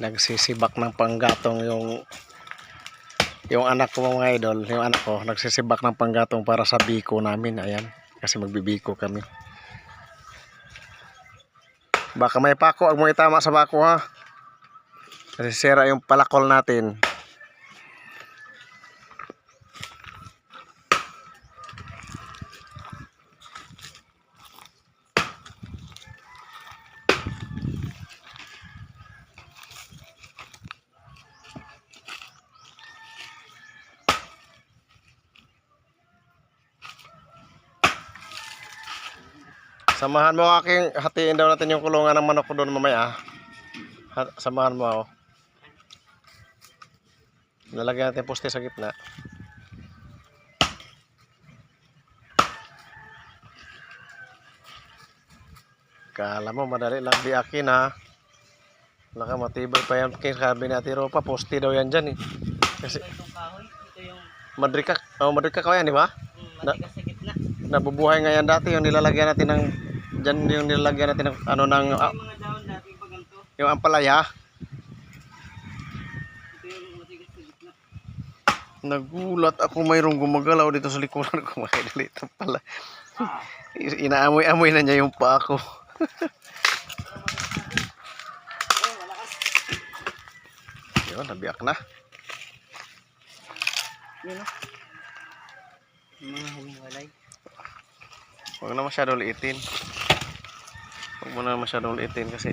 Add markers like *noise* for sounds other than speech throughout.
nagsisibak ng panggatong yung yung anak ko mga idol, yung anak ko nagsisibak ng panggatong para sa biko namin. Ayan, kasi magbibiko kami. Baka may pako, ang mo itama sa bako ha. Kasi sira yung palakol natin. Samahan mo aking hatiin daw natin yung kulungan ng manok ko doon mamaya. Ha- samahan mo ako. Lalagyan natin poste sa gitna. Kala mo madali lang biakin ha. Naka matibay pa yan kay sabi ni Ate Ropa, poste daw yan dyan eh. Kasi madrika, oh madrika ka yan di ba? Na- matigas sa gitna. Nabubuhay nga yan dati yung nilalagyan natin ng dyan yung nilalagyan natin ng ano ng ah, Yung ampalaya. Nagulat ako mayroong gumagalaw dito sa likuran *laughs* ko. May dito pala. Inaamoy-amoy na niya yung paa ko. Oh. Yun, nabiyak na. Yun o. Mga humiwalay. Huwag na masyadong liitin. Huwag mo na masyadong liitin kasi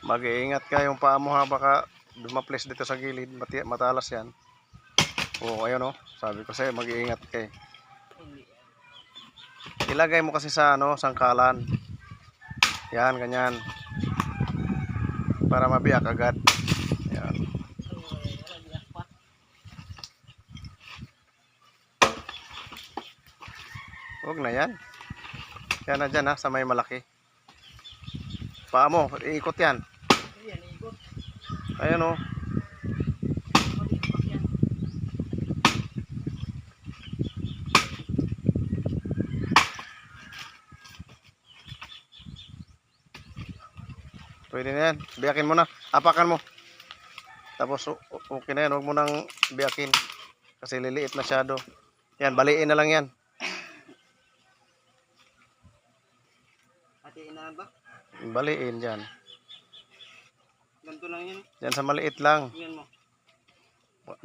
mag-iingat ka yung paa mo ha. Baka dumaples dito sa gilid. Matalas yan. Oo, ayun oh. Sabi ko sa'yo, mag-iingat ka eh. Ilagay mo kasi sa ano, sangkalan. Yan, ganyan. Para mabiyak agad. Yan. Huwag na yan. Yan na dyan ha, sa may malaki. Paa mo, iikot yan. Ayan. Ayan oh. Pwede na yan. Biyakin mo na. Apakan mo. Tapos okay na yan. Huwag mo nang biyakin. Kasi liliit masyado. Yan, baliin na lang yan. Hatiin na ba? Baliin dyan. Ganito lang yun. Dyan sa maliit lang. Tingnan mo.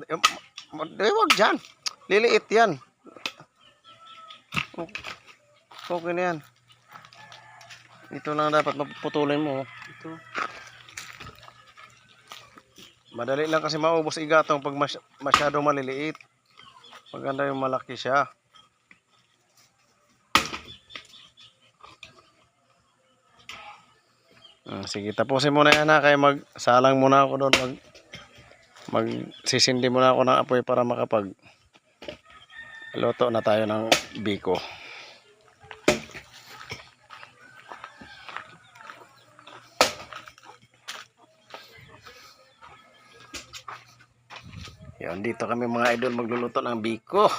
Eh, Eh, wag dyan. Liliit yan. Okay na yan. Ito lang dapat mapuputulin mo. Ito. Madali lang kasi maubos igatong pag mas masyado maliliit. Maganda yung malaki siya. Ah, sige, tapusin mo na yan ha. Kaya magsalang muna ako doon. Mag, magsisindi muna ako ng apoy para makapag luto na tayo ng biko. Yan, dito kami mga idol magluluto ng biko.